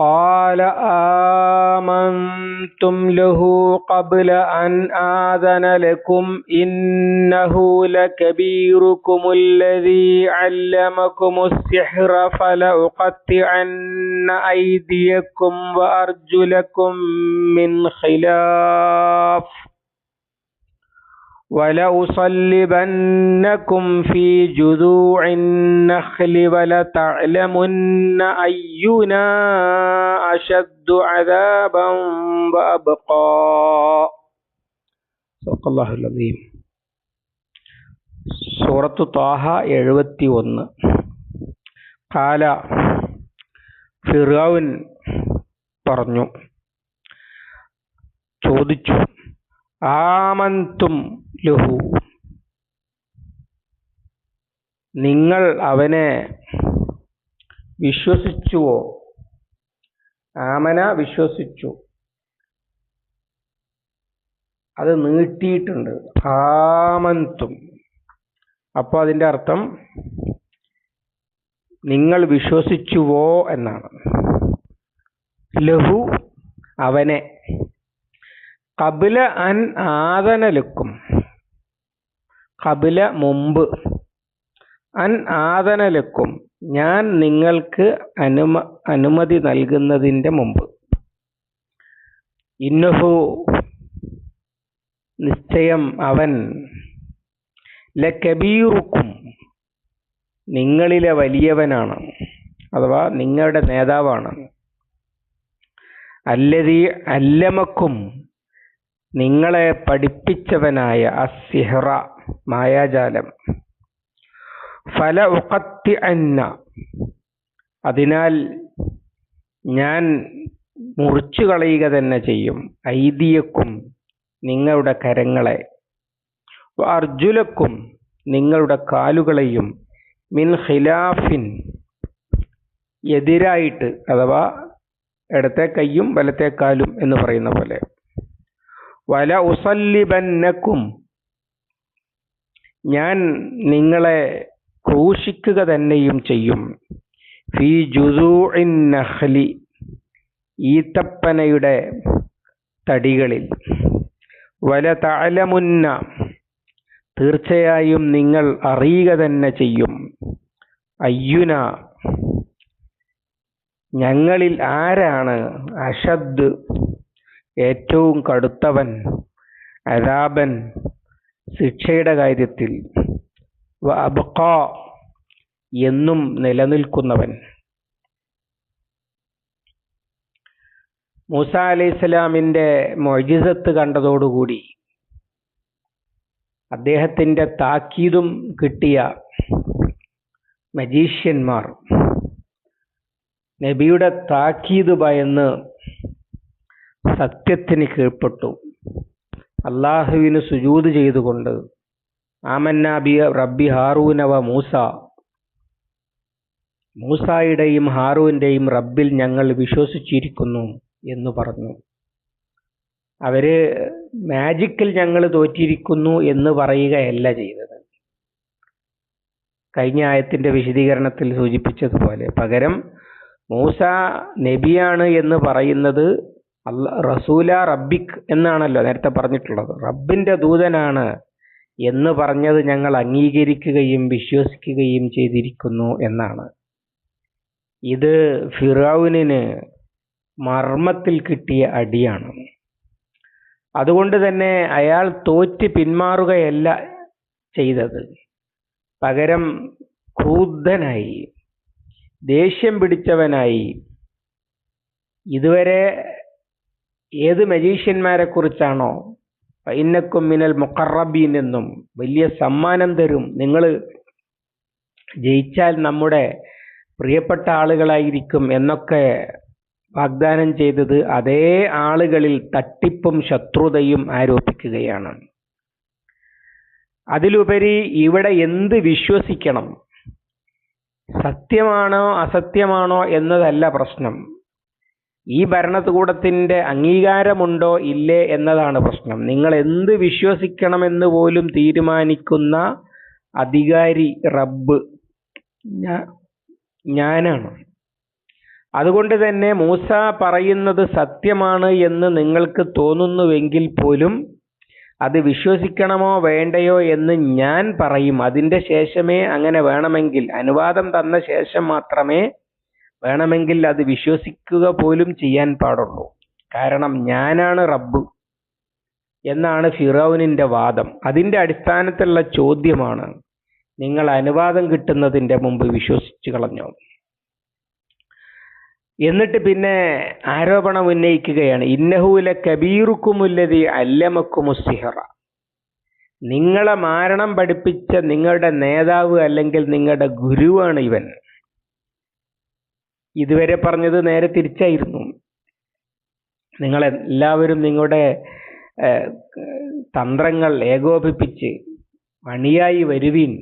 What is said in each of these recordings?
قال آمنتم له قبل أن آذن لكم إنه لكبيركم الذي علمكم السحر فلأقطعن أيديكم وأرجلكم من خلاف ولأصلبنكم في جذوع النخل ولتعلمن أينا أشد عذابا وأبقى صدق الله العظيم സൂറത്തു താഹ എഴുപത്തി ഒന്ന് കാല ഫിറൌൻ പറഞ്ഞു ചോദിച്ചു ആമന്തും ലഹു. നിങ്ങൾ അവനെ വിശ്വസിച്ചുവോ? ആമന വിശ്വസിച്ചു. അത് നീട്ടിയിട്ടുണ്ട്. ആമന്തും. അപ്പോൾ അതിന്റെ അർത്ഥം നിങ്ങൾ വിശ്വസിച്ചുവോ എന്നാണ്. ലഹു അവനെ. കപില അൻ ആദനലുക്കും. കപില മുമ്പ്. അൻ ആദനലക്കും ഞാൻ നിങ്ങൾക്ക് അനുമ അനുമതി നൽകുന്നതിന്റെ മുമ്പ്. ഇന്നഹു നിശ്ചയം അവൻ ലക്കബീറുക്കും നിങ്ങളിലെ വലിയവനാണ് അഥവാ നിങ്ങളുടെ നേതാവാണ്. അല്ലതി അല്ലമക്കും നിങ്ങളെ പഠിപ്പിച്ചവനായ അസിഹ്റ മായാജാലം. ഫല ഉക്കത്തി അന്ന അതിനാൽ ഞാൻ മുറിച്ചു കളയുക തന്നെ ചെയ്യും. ഐതിയക്കും നിങ്ങളുടെ കരങ്ങളെ. അർജുലക്കും നിങ്ങളുടെ കാലുകളെയും മിൻ ഖിലാഫിൻ എതിരായിട്ട് അഥവാ ഇടത്തെ കൈയും വലത്തെ കാലും എന്ന് പറയുന്ന പോലെ. വല ഉസല്ലിബന്നക്കും ഞാൻ നിങ്ങളെ ക്രൂശിക്കുക തന്നെയും ചെയ്യും. ഫി നഖ്ലി ഈത്തപ്പനയുടെ തടികളിൽ. വല തഅലമുന്ന തീർച്ചയായും നിങ്ങൾ അറിയുക തന്നെ ചെയ്യും. അയ്യുന ഞങ്ങളിൽ ആരാണ് അഷദ് ഏറ്റവും കടുത്തവൻ അരാബൻ ശിക്ഷയുടെ കാര്യത്തിൽ എന്നും നിലനിൽക്കുന്നവൻ. മൂസ അലൈഹി സ്വലാമിന്റെ മൊഴിസത്ത് കണ്ടതോടുകൂടി അദ്ദേഹത്തിന്റെ താക്കീതും കിട്ടിയ മജീഷ്യന്മാർ നബിയുടെ താക്കീത് ഭയന്ന് സത്യത്തിന് കീഴ്പ്പെട്ടു. അള്ളാഹുവിന് സുജൂത് ചെയ്തുകൊണ്ട് ആമന്നാബിയ റബ്ബി ഹാറൂനവ മൂസ. മൂസായുടെയും ഹാറൂവിന്റെയും റബ്ബിൽ ഞങ്ങൾ വിശ്വസിച്ചിരിക്കുന്നു എന്ന് പറഞ്ഞു. അവർ മാജിക്കിൽ ഞങ്ങൾ തോറ്റിരിക്കുന്നു എന്ന് പറയുകയല്ല ചെയ്തത്. കഴിഞ്ഞ ആയത്തിന്റെ വിശദീകരണത്തിൽ സൂചിപ്പിച്ചതുപോലെ പകരം മൂസ നബിയാണ് എന്ന് പറയുന്നത് അല്ല റസൂല റബ്ബിക് എന്നാണല്ലോ നേരത്തെ പറഞ്ഞിട്ടുള്ളത്. റബ്ബിന്റെ ദൂതനാണ് എന്ന് പറഞ്ഞത് ഞങ്ങൾ അംഗീകരിക്കുകയും വിശ്വസിക്കുകയും ചെയ്തിരിക്കുന്നു എന്നാണ്. ഇത് ഫിറാവുനിന് മർമ്മത്തിൽ കിട്ടിയ അടിയാണ്. അതുകൊണ്ട് തന്നെ അയാൾ തോറ്റ് പിന്മാറുകയല്ല ചെയ്തത്. പകരം ക്രൂദ്ധനായി ദേഷ്യം പിടിച്ചവനായി ഇതുവരെ ഏത് മജീഷ്യന്മാരെ കുറിച്ചാണോ? ഇന്നക്കും മിനൽ മുഖറബീൻ എന്നും വലിയ സമ്മാനം തരും. നിങ്ങൾ ജയിച്ചാൽ നമ്മുടെ പ്രിയപ്പെട്ട ആളുകളായിരിക്കും എന്നൊക്കെ വാഗ്ദാനം ചെയ്തത് അതേ ആളുകളിൽ തട്ടിപ്പും ശത്രുതയും ആരോപിക്കുകയാണ്. അതിലുപരി ഇവിടെ എന്ത് വിശ്വസിക്കണം? സത്യമാണോ അസത്യമാണോ എന്നതല്ല പ്രശ്നം. ഈ ഭരണകൂടത്തിന്റെ അംഗീകാരമുണ്ടോ ഇല്ലേ എന്നതാണ് പ്രശ്നം. നിങ്ങൾ എന്ത് വിശ്വസിക്കണമെന്ന് പോലും തീരുമാനിക്കുന്ന അധികാരി റബ്ബ് ഞാനാണ്. അതുകൊണ്ട് തന്നെ മൂസ പറയുന്നത് സത്യമാണ് എന്ന് നിങ്ങൾക്ക് തോന്നുന്നുവെങ്കിൽ പോലും അത് വിശ്വസിക്കണമോ വേണ്ടയോ എന്ന് ഞാൻ പറയും. അതിന്റെ ശേഷമേ അങ്ങനെ വേണമെങ്കിൽ അനുവാദം തന്ന ശേഷം മാത്രമേ വേണമെങ്കിൽ അത് വിശ്വസിക്കുക പോലും ചെയ്യാൻ പാടുള്ളൂ. കാരണം ഞാനാണ് റബ്ബ് എന്നാണ് ഫിറൌനിന്റെ വാദം. അതിന്റെ അടിസ്ഥാനത്തിലുള്ള ചോദ്യമാണ് നിങ്ങൾ അനുവാദം കിട്ടുന്നതിന്റെ മുമ്പ് വിശ്വസിച്ചു കളഞ്ഞോ? എന്നിട്ട് പിന്നെ ആരോപണം ഉന്നയിക്കുകയാണ് ഇന്നഹൂല കബീറുക്കുമുല്ലതി അല്ലമക്കുമുസിഹറ നിങ്ങളെ മാരണം പഠിപ്പിച്ച നിങ്ങളുടെ നേതാവ് അല്ലെങ്കിൽ നിങ്ങളുടെ ഗുരുവാണ് ഇവൻ. ഇതുവരെ പറഞ്ഞത് നേരെ തിരിച്ചായിരുന്നു. നിങ്ങൾ എല്ലാവരും നിങ്ങളുടെ തന്ത്രങ്ങൾ ഏകോപിപ്പിച്ച് അണിയായി വരുവീൻ.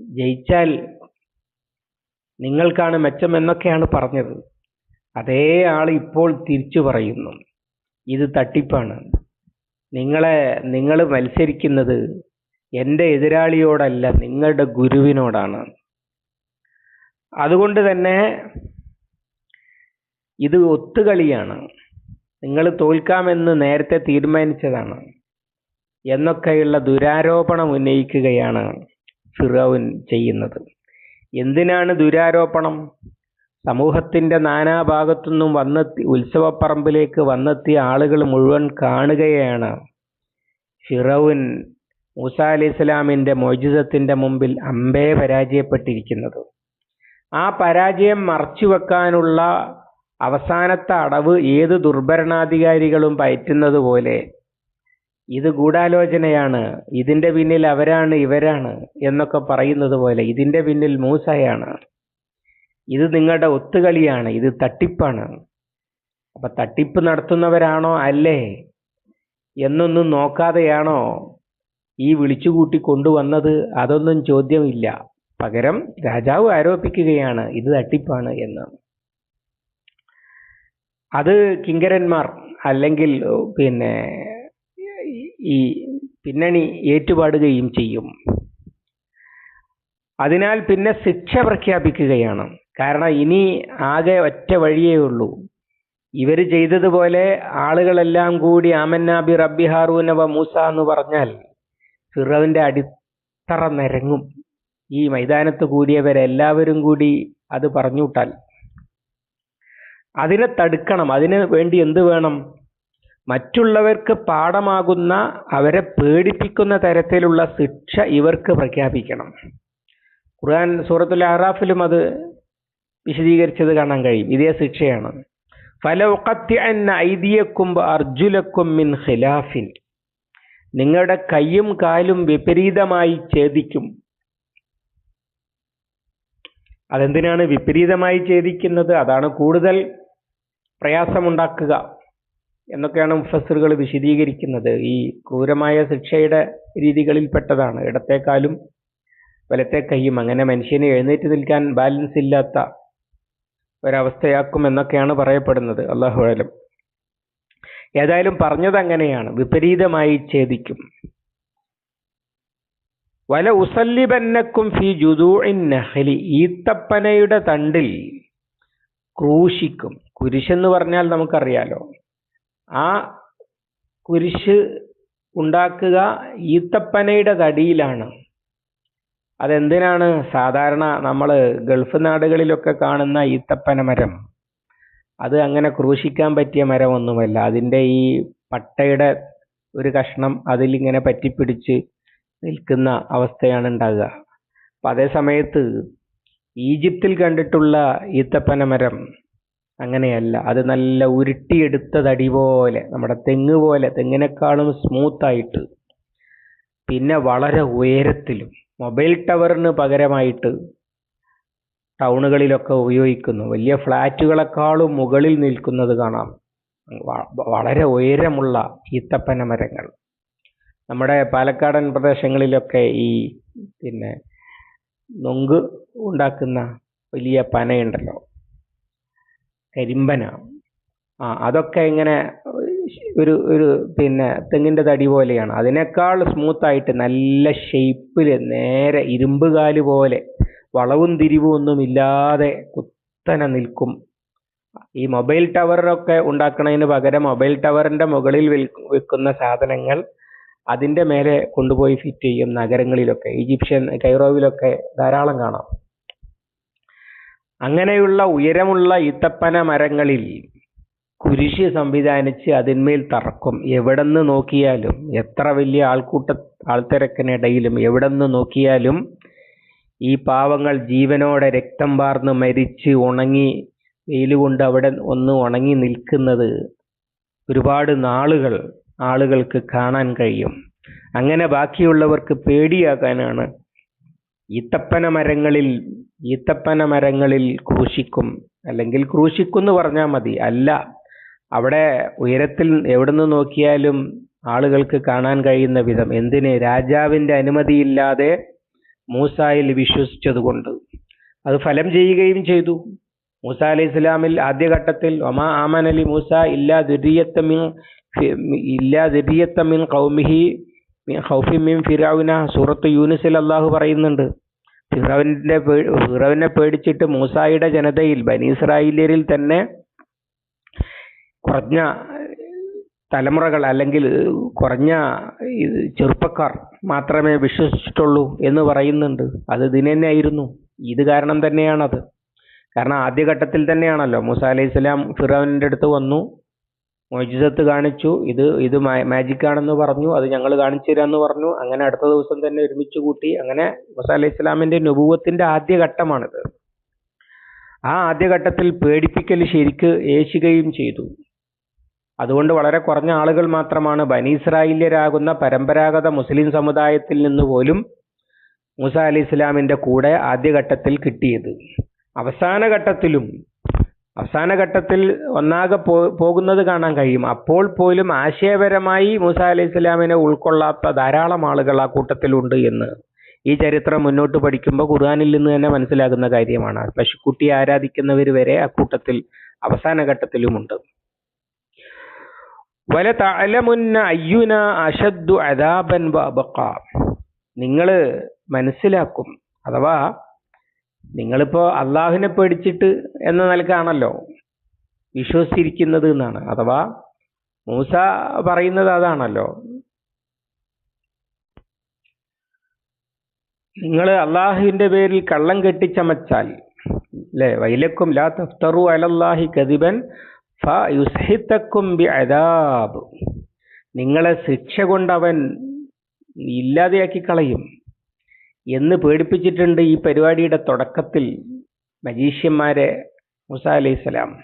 ജയിച്ചാൽ നിങ്ങൾക്കാണ് മെച്ചം എന്നൊക്കെയാണ് പറഞ്ഞത്. അതേ ആൾ ഇപ്പോൾ തിരിച്ചു പറയുന്നു. ഇത് തട്ടിപ്പാണ്. നിങ്ങളെ നിങ്ങൾ മത്സരിക്കുന്നത് എന്റെ എതിരാളിയോടല്ല നിങ്ങളുടെ ഗുരുവിനോടാണ്. അതുകൊണ്ട് തന്നെ ഇത് ഒത്തുകളിയാണ്. നിങ്ങൾ തോൽക്കാമെന്ന് നേരത്തെ തീരുമാനിച്ചതാണ്. എന്നൊക്കെയുള്ള ദുരാരോപണം ഉന്നയിക്കുകയാണ് ഫിറോൻ ചെയ്യുന്നത്. എന്തിനാണ് ദുരാരോപണം? സമൂഹത്തിന്റെ നാനാഭാഗത്തുനിന്നും വന്നെത്തി ഉത്സവപ്പറമ്പിലേക്ക് വന്നെത്തിയ ആളുകൾ മുഴുവൻ കാണുകയാണ് ഫിറോൻ മൂസ അലി ഇസ്ലാമിന്റെ മോജിസത്തിന്റെ മുമ്പിൽ അമ്പേ പരാജയപ്പെട്ടിരിക്കുന്നത്. ആ പരാജയം മറച്ചുവെക്കാനുള്ള അവസാനത്തെ അടവ് ഏത് ദുർഭരണാധികാരികളും പയറ്റുന്നത് പോലെ. ഇത് ഗൂഢാലോചനയാണ്. ഇതിന്റെ പിന്നിൽ അവരാണ് ഇവരാണ് എന്നൊക്കെ പറയുന്നത് പോലെ ഇതിന്റെ പിന്നിൽ മൂസയാണ്. ഇത് നിങ്ങളുടെ ഒത്തുകളിയാണ്. ഇത് തട്ടിപ്പാണ്. അപ്പൊ തട്ടിപ്പ് നടത്തുന്നവരാണോ? അല്ലേ? എന്നൊന്നും നോക്കാതെയാണോ ഈ വിളിച്ചുകൂട്ടി കൊണ്ടുവന്നത്? അതൊന്നും ചോദ്യമില്ല. പകരം രാജാവ് ആരോപിക്കുകയാണ് ഇത് തട്ടിപ്പാണ് എന്ന്. അത് കിങ്കരന്മാർ അല്ലെങ്കിൽ പിന്നെ ഈ പിന്നണി ഏറ്റുപാടുകയും ചെയ്യും. അതിനാൽ പിന്നെ ശിക്ഷ പ്രഖ്യാപിക്കുകയാണ്. കാരണം ഇനി ആകെ ഒറ്റ വഴിയേ ഉള്ളൂ. ഇവർ ചെയ്തതുപോലെ ആളുകളെല്ലാം കൂടി ആമന്നാബി റബ്ബി ഹാറൂനവ മൂസ എന്ന് പറഞ്ഞാൽ ഫിറോവിന്റെ അടിത്തറ നിരങ്ങും. ഈ മൈതാനത്ത് കൂടിയവരെല്ലാവരും കൂടി അത് പറഞ്ഞുവിട്ടാൽ അതിനെ തടുക്കണം. അതിന് വേണ്ടി എന്ത് വേണം? മറ്റുള്ളവർക്ക് പാഠമാകുന്ന അവരെ പേടിപ്പിക്കുന്ന തരത്തിലുള്ള ശിക്ഷ ഇവർക്ക് പ്രഖ്യാപിക്കണം. ഖുർആൻ സൂറത്തുൽ അറാഫിലും അത് വിശദീകരിച്ചത് കാണാൻ കഴിയും. ഇതേ ശിക്ഷയാണ്. അർജുലക്കും മിൻ ഖിലാഫിൻ. നിങ്ങളുടെ കൈയും കാലും വിപരീതമായി ഛേദിക്കും. അതെന്തിനാണ് വിപരീതമായി ഛേദിക്കുന്നത്? അതാണ് കൂടുതൽ പ്രയാസമുണ്ടാക്കുക എന്നൊക്കെയാണ് മുഫസറുകൾ വിശദീകരിക്കുന്നത്. ഈ ക്രൂരമായ ശിക്ഷയുടെ രീതികളിൽപ്പെട്ടതാണ്. ഇടത്തേക്കാലും വലത്തെ കൈയും അങ്ങനെ മനുഷ്യനെ എഴുന്നേറ്റ് നിൽക്കാൻ ബാലൻസ് ഇല്ലാത്ത ഒരവസ്ഥയാക്കും എന്നൊക്കെയാണ് പറയപ്പെടുന്നത്. അള്ളാഹു അലം. ഏതായാലും പറഞ്ഞത് അങ്ങനെയാണ് വിപരീതമായി ഛേദിക്കും. വല ഉസല്ലിബന്നക്കും ഫി ജുദൂഇൻ നഹലി. ഈത്തപ്പനയുടെ തണ്ടിൽ ക്രൂശിക്കും. കുരിശെന്ന് പറഞ്ഞാൽ നമുക്കറിയാലോ. ആ കുരിശ് ഉണ്ടാക്കുക ഈത്തപ്പനയുടെ തടിയിലാണ്. അതെന്തിനാണ്? സാധാരണ നമ്മൾ ഗൾഫ് നാടുകളിലൊക്കെ കാണുന്ന ഈത്തപ്പന മരം. അത് അങ്ങനെ ക്രൂശിക്കാൻ പറ്റിയ മരമൊന്നുമല്ല. അതിന്റെ ഈ പട്ടയുടെ ഒരു കഷ്ണം അതിലിങ്ങനെ പറ്റിപ്പിടിച്ച് നിൽക്കുന്ന അവസ്ഥയാണ് ഉണ്ടാകുക അപ്പം അതേ സമയത്ത് ഈജിപ്തിൽ കണ്ടിട്ടുള്ള ഈത്തപ്പന മരം അങ്ങനെയല്ല. അത് നല്ല ഉരുട്ടിയെടുത്ത തടി പോലെ നമ്മുടെ തെങ്ങ് പോലെ തെങ്ങിനെക്കാളും സ്മൂത്തായിട്ട് പിന്നെ വളരെ ഉയരത്തിലും മൊബൈൽ ടവറിന് പകരമായിട്ട് ടൗണുകളിലൊക്കെ ഉപയോഗിക്കുന്നു. വലിയ ഫ്ലാറ്റുകളെക്കാളും മുകളിൽ നിൽക്കുന്നത് കാണാം. വളരെ ഉയരമുള്ള ഈത്തപ്പന മരങ്ങൾ നമ്മുടെ പാലക്കാടൻ പ്രദേശങ്ങളിലൊക്കെ ഈ പിന്നെ നൊങ്ക് ഉണ്ടാക്കുന്ന വലിയ പനയുണ്ടല്ലോ. കരിമ്പന. ആ അതൊക്കെ ഇങ്ങനെ ഒരു ഒരു പിന്നെ തെങ്ങിന്റെ തടി പോലെയാണ്. അതിനേക്കാൾ സ്മൂത്തായിട്ട് നല്ല ഷേപ്പിൽ നേരെ ഇരുമ്പുകാൽ പോലെ വളവും തിരിവും ഒന്നും ഇല്ലാതെ കുത്തനെ നിൽക്കും. ഈ മൊബൈൽ ടവറൊക്കെ ഉണ്ടാക്കുന്നതിന് പകരം മൊബൈൽ ടവറിന്റെ മുകളിൽ വിൽക്കുന്ന സാധനങ്ങൾ അതിന്റെ മേലെ കൊണ്ടുപോയി ഫിറ്റ് ചെയ്യും നഗരങ്ങളിലൊക്കെ ഈജിപ്ഷ്യൻ കൈറോവിലൊക്കെ ധാരാളം കാണാം. അങ്ങനെയുള്ള ഉയരമുള്ള ഈത്തപ്പന മരങ്ങളിൽ കുരിശ് സംവിധാനിച്ച് അതിന്മേൽ തറക്കും. എവിടെന്ന് നോക്കിയാലും എത്ര വലിയ ആൾക്കൂട്ട ആൾത്തിരക്കിനിടയിലും എവിടെന്ന് നോക്കിയാലും ഈ പാവങ്ങൾ ജീവനോടെ രക്തം പാർന്ന് മരിച്ച് ഉണങ്ങി വെയിൽ കൊണ്ട് അവിടെ ഒന്ന് ഉണങ്ങി നിൽക്കുന്നത് ഒരുപാട് നാളുകൾ ആളുകൾക്ക് കാണാൻ കഴിയും. അങ്ങനെ ബാക്കിയുള്ളവർക്ക് പേടിയാകാനാണ്. ഈത്തപ്പന മരങ്ങളിൽ ഈത്തപ്പന മരങ്ങളിൽ ക്രൂശിക്കും. അല്ലെങ്കിൽ ക്രൂശിക്കും എന്ന് പറഞ്ഞാൽ മതി. അല്ല അവിടെ ഉയരത്തിൽ എവിടുന്ന് നോക്കിയാലും ആളുകൾക്ക് കാണാൻ കഴിയുന്ന വിധം. എന്തിന്? രാജാവിന്റെ അനുമതിയില്ലാതെ മൂസായിൽ വിശ്വസിച്ചതുകൊണ്ട്. അത് ഫലം ചെയ്യുകയും ചെയ്തു. മൂസ അലൈഹി ഇസ്ലാമിൽ ആദ്യഘട്ടത്തിൽ ഒമാ ആമൻ അലി മൂസ ഇല്ലാ ദുരിയത്തമിൻ ഇല്ലാ കൗമിഹി ഹൗഫിമിൻ ഫിറാവിന സൂറത്ത് യൂനിസിൽ അള്ളാഹു പറയുന്നുണ്ട്. ഫിറാവിന്റെ ഫിറവിനെ പേടിച്ചിട്ട് മൂസായുടെ ജനതയിൽ ബനീസ്രായേലിയരിൽ തന്നെ കുറഞ്ഞ തലമുറകൾ അല്ലെങ്കിൽ കുറഞ്ഞ ചെറുപ്പക്കാർ മാത്രമേ വിശ്വസിച്ചിട്ടുള്ളൂ എന്ന് പറയുന്നുണ്ട്. അത് ഇതിനെന്നെയായിരുന്നു ഇത് കാരണം തന്നെയാണത്. കാരണം ആദ്യഘട്ടത്തിൽ തന്നെയാണല്ലോ മൂസ അലൈഹി സ്വലാം ഫിറോവിന്റെ അടുത്ത് വന്നു. മൊയ്ജിസത്ത് കാണിച്ചു. ഇത് ഇത് മാജിക് ആണെന്ന് പറഞ്ഞു. അത് ഞങ്ങൾ കാണിച്ചു തരാമെന്ന് പറഞ്ഞു. അങ്ങനെ അടുത്ത ദിവസം തന്നെ ഒരുമിച്ച് കൂട്ടി. അങ്ങനെ മൂസ അലൈഹി ഇസ്ലാമിന്റെ നുപൂവത്തിന്റെ ആദ്യ ഘട്ടമാണിത് ആ ആദ്യ ഘട്ടത്തിൽ പേടിപ്പിക്കൽ ശരിക്ക് ഏശുകയും ചെയ്തു. അതുകൊണ്ട് വളരെ കുറഞ്ഞ ആളുകൾ മാത്രമാണ് ബനീസ്രായില്യരാകുന്ന പരമ്പരാഗത മുസ്ലിം സമുദായത്തിൽ നിന്ന് പോലും മൂസ അലി ഇസ്ലാമിന്റെ കൂടെ ആദ്യഘട്ടത്തിൽ കിട്ടിയത്. അവസാന ഘട്ടത്തിലും അവസാന ഘട്ടത്തിൽ ഒന്നാകെ പോ പോകുന്നത് കാണാൻ കഴിയും. അപ്പോൾ പോലും ആശയപരമായി മൂസ അലൈഹി ഇസ്ലാമിനെ ഉൾക്കൊള്ളാത്ത ധാരാളം ആളുകൾ ആ കൂട്ടത്തിലുണ്ട് എന്ന്. ഈ ചരിത്രം മുന്നോട്ട് പഠിക്കുമ്പോൾ ഖുർആാനിൽ നിന്ന് തന്നെ മനസ്സിലാകുന്ന കാര്യമാണ്. പശുക്കുട്ടിയെ ആരാധിക്കുന്നവർ വരെ ആ കൂട്ടത്തിൽ അവസാന ഘട്ടത്തിലുമുണ്ട് വല തലമുന്ന അയ്യുന അഷദ്ദു അദാബൻ നിങ്ങൾ മനസ്സിലാക്കും അഥവാ നിങ്ങളിപ്പോ അള്ളാഹുവിനെ പേടിച്ചിട്ട് എന്ന നിലക്കാണല്ലോ വിശ്വസിച്ചിരിക്കുന്നത് എന്നാണ്. അഥവാ മൂസ പറയുന്നത് അതാണല്ലോ. നിങ്ങൾ അള്ളാഹുവിന്റെ പേരിൽ കള്ളം കെട്ടിച്ചമച്ചാൽ അല്ലെ വൈലക്കും ലാ തഫ്തറു അലല്ലാഹി കദിബൻ ഫയുസ്ഹിത്തക്കും ബി അദാബ് നിങ്ങളെ ശിക്ഷ കൊണ്ടവൻ ഇല്ലാതെയാക്കി കളയും. എന്ന് പേടിപ്പിച്ചിട്ടുണ്ട് ഈ പരിപാടിയുടെ തുടക്കത്തിൽ മജീഷ്യന്മാരെ മുസ അലൈഹിസ്സലാം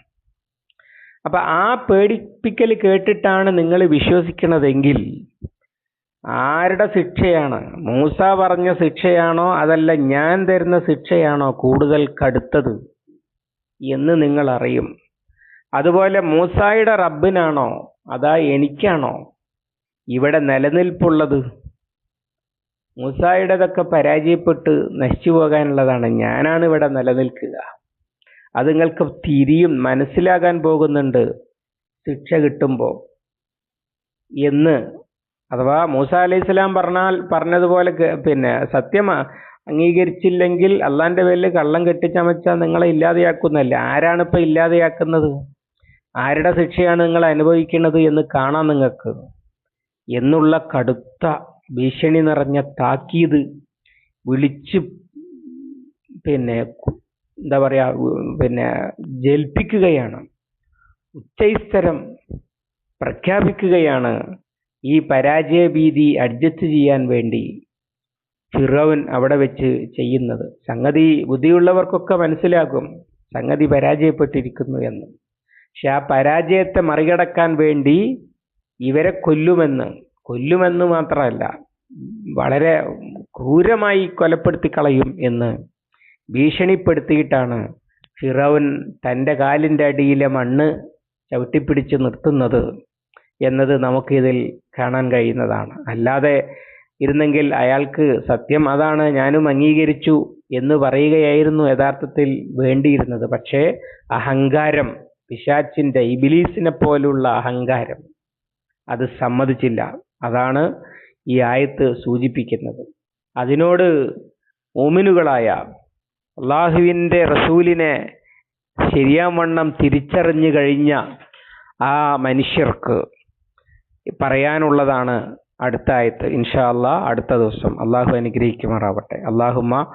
അപ്പൊ ആ പേടിപ്പിക്കൽ കേട്ടിട്ടാണ് നിങ്ങൾ വിശ്വസിക്കണതെങ്കിൽ ആരുടെ ശിക്ഷയാണ്? മൂസ പറഞ്ഞ ശിക്ഷയാണോ അതല്ല ഞാൻ തരുന്ന ശിക്ഷയാണോ കൂടുതൽ കടുത്തത് എന്ന് നിങ്ങൾ അറിയും. അതുപോലെ മൂസായുടെ റബ്ബിനാണോ? അതാ എനിക്കാണോ ഇവിടെ നിലനിൽപ്പുള്ളത്? മൂസായുടേതൊക്കെ പരാജയപ്പെട്ട് നശിച്ചു പോകാനുള്ളതാണ് ഞാനാണ് ഇവിടെ നിലനിൽക്കുക. അത് നിങ്ങൾക്ക് തിരിയും മനസ്സിലാകാൻ പോകുന്നുണ്ട്. ശിക്ഷ കിട്ടുമ്പോൾ എന്ന് അഥവാ മൂസ അലൈഹി സ്വലാം പറഞ്ഞാൽ പറഞ്ഞതുപോലെ പിന്നെ സത്യം അംഗീകരിച്ചില്ലെങ്കിൽ അള്ളാന്റെ പേരിൽ കള്ളം കെട്ടിച്ചമച്ചാൽ നിങ്ങളെ ഇല്ലാതെയാക്കുന്നല്ല ആരാണ് ഇപ്പൊ ഇല്ലാതെയാക്കുന്നത്? ആരുടെ ശിക്ഷയാണ് നിങ്ങൾ അനുഭവിക്കുന്നത് എന്ന് കാണാം നിങ്ങൾക്ക്. എന്നുള്ള കടുത്ത ഭീഷണി നിറഞ്ഞ താക്കീത് വിളിച്ച് പിന്നെ എന്താ പറയാ പിന്നെ ജയിപ്പിക്കുകയാണ് ഉച്ചൈസ്തരം പ്രഖ്യാപിക്കുകയാണ് ഈ പരാജയ ഭീതി അഡ്ജസ്റ്റ് ചെയ്യാൻ വേണ്ടി ഫിറോവൻ അവിടെ വെച്ച് ചെയ്യുന്നത്. സംഗതി ബുദ്ധിയുള്ളവർക്കൊക്കെ മനസ്സിലാകും സംഗതി പരാജയപ്പെട്ടിരിക്കുന്നു എന്ന്. പക്ഷെ ആ പരാജയത്തെ മറികടക്കാൻ വേണ്ടി ഇവരെ കൊല്ലുമെന്ന് കൊല്ലുമെന്ന് മാത്രമല്ല വളരെ ക്രൂരമായി കൊലപ്പെടുത്തി കളയും എന്ന് ഭീഷണിപ്പെടുത്തിയിട്ടാണ് ഫിറോവൻ തന്റെ കാലിന്റെ അടിയിലെ മണ്ണ് ചവിട്ടിപ്പിടിച്ച് നിർത്തുന്നത് എന്നത് നമുക്കിതിൽ കാണാൻ കഴിയുന്നതാണ്. അല്ലാതെ ഇരുന്നെങ്കിൽ അയാൾക്ക് സത്യം അതാണ് ഞാനും അംഗീകരിച്ചു എന്ന് പറയുകയായിരുന്നു യഥാർത്ഥത്തിൽ വേണ്ടിയിരുന്നത്. പക്ഷേ അഹങ്കാരം പിശാച്ചിന്റെ ഇബിലീസിനെ പോലുള്ള അഹങ്കാരം അത് സമ്മതിച്ചില്ല. അതാണ് ഈ ആയത്ത് സൂചിപ്പിക്കുന്നത്. അതിനോട് ഓമിനുകളായ അള്ളാഹുവിന്റെ റസൂലിനെ ശരിയാവണ്ണം തിരിച്ചറിഞ്ഞു കഴിഞ്ഞ ആ മനുഷ്യർക്ക് പറയാനുള്ളതാണ് അടുത്ത ആയത്ത്. ഇൻഷാ അള്ളാഹ് അടുത്ത ദിവസം. അള്ളാഹു അനുഗ്രഹിക്കുമാറാവട്ടെ. അള്ളാഹുമ്മ